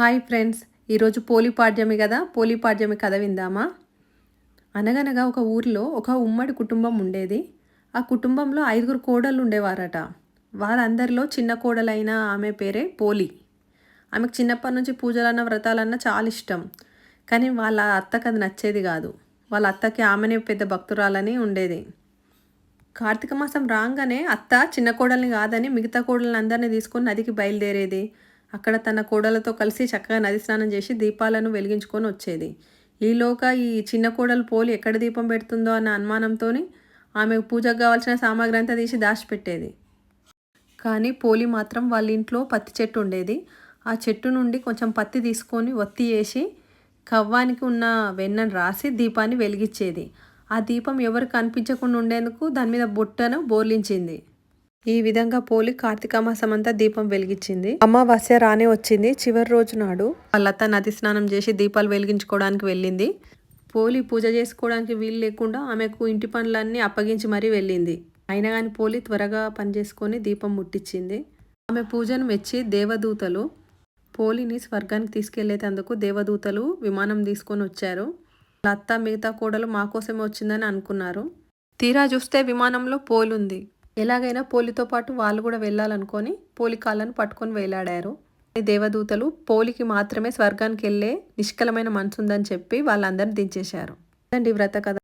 Hi friends ఈరోజు పోలిపాడ్యమి కదా? పోలిపాడ్యమి కథ విందామా? అనగనగా ఒక ఊరిలో ఒక ఉమ్మడి కుటుంబం ఉండేది. ఆ కుటుంబంలో ఐదుగురు కోడళ్ళు ఉండేవారట. వారందరిలో చిన్న కోడలైన ఆమె పేరే పోలి. ఆమెకు చిన్నప్పటి నుంచి పూజలన్న వ్రతాలన్న చాలా ఇష్టం. కానీ వాళ్ళ అత్తకు అది నచ్చేది కాదు. వాళ్ళ అత్తకి ఆమెనే పెద్ద భక్తురాలని ఉండేది. కార్తీక మాసం రాగానే అత్త చిన్న కోడల్ని కాదని మిగతా కోడల్ని అందరినీ తీసుకొని నదికి బయలుదేరేది. అక్కడ తన కోడలతో కలిసి చక్కగా నది స్నానం చేసి దీపాలను వెలిగించుకొని వచ్చేది. ఈలోగా ఈ చిన్న కోడలు పోలి ఎక్కడ దీపం పెడుతుందో అన్న అనుమానంతో ఆమెకు పూజకు కావాల్సిన సామాగ్రి అంతా తీసి దాచిపెట్టేది. కానీ పోలి మాత్రం వాళ్ళ ఇంట్లో పత్తి చెట్టు ఉండేది. ఆ చెట్టు నుండి కొంచెం పత్తి తీసుకొని ఒత్తి వేసి కవ్వానికి ఉన్న వెన్నను రాసి దీపాన్ని వెలిగించేది. ఆ దీపం ఎవరు కనిపించకుండా ఉండేందుకు దాని మీద బుట్టను బోర్లించింది. ఈ విధంగా పోలి కార్తీక మాసం అంతా దీపం వెలిగించింది. అమావాస్య రానే వచ్చింది. చివరి రోజు నాడు వాళ్ళత్త నది స్నానం చేసి దీపాలు వెలిగించుకోవడానికి వెళ్ళింది. పోలి పూజ చేసుకోవడానికి వీలు లేకుండా ఆమెకు ఇంటి పనులన్నీ అప్పగించి మరీ వెళ్ళింది. అయినా కానీ పోలి త్వరగా పని చేసుకొని దీపం ముట్టించింది. ఆమె పూజను మెచ్చి దేవదూతలు పోలిని స్వర్గానికి తీసుకెళ్ళేటందుకు దేవదూతలు విమానం తీసుకొని వచ్చారు. లత్త మిగతా కోడలు మా కోసమే వచ్చిందని అనుకున్నారు. తీరా చూస్తే విమానంలో పోలుంది. ఎలాగైనా పోలితో పాటు వాళ్ళు కూడా వెళ్ళాలనుకొని పోలి కాళ్ళను పట్టుకొని వేలాడారు. దేవదూతలు పోలికి మాత్రమే స్వర్గానికి వెళ్ళే నిష్కలమైన మనసు ఉందని చెప్పి వాళ్ళందరిని దించేశారు. అండి ఈ వ్రత కథ.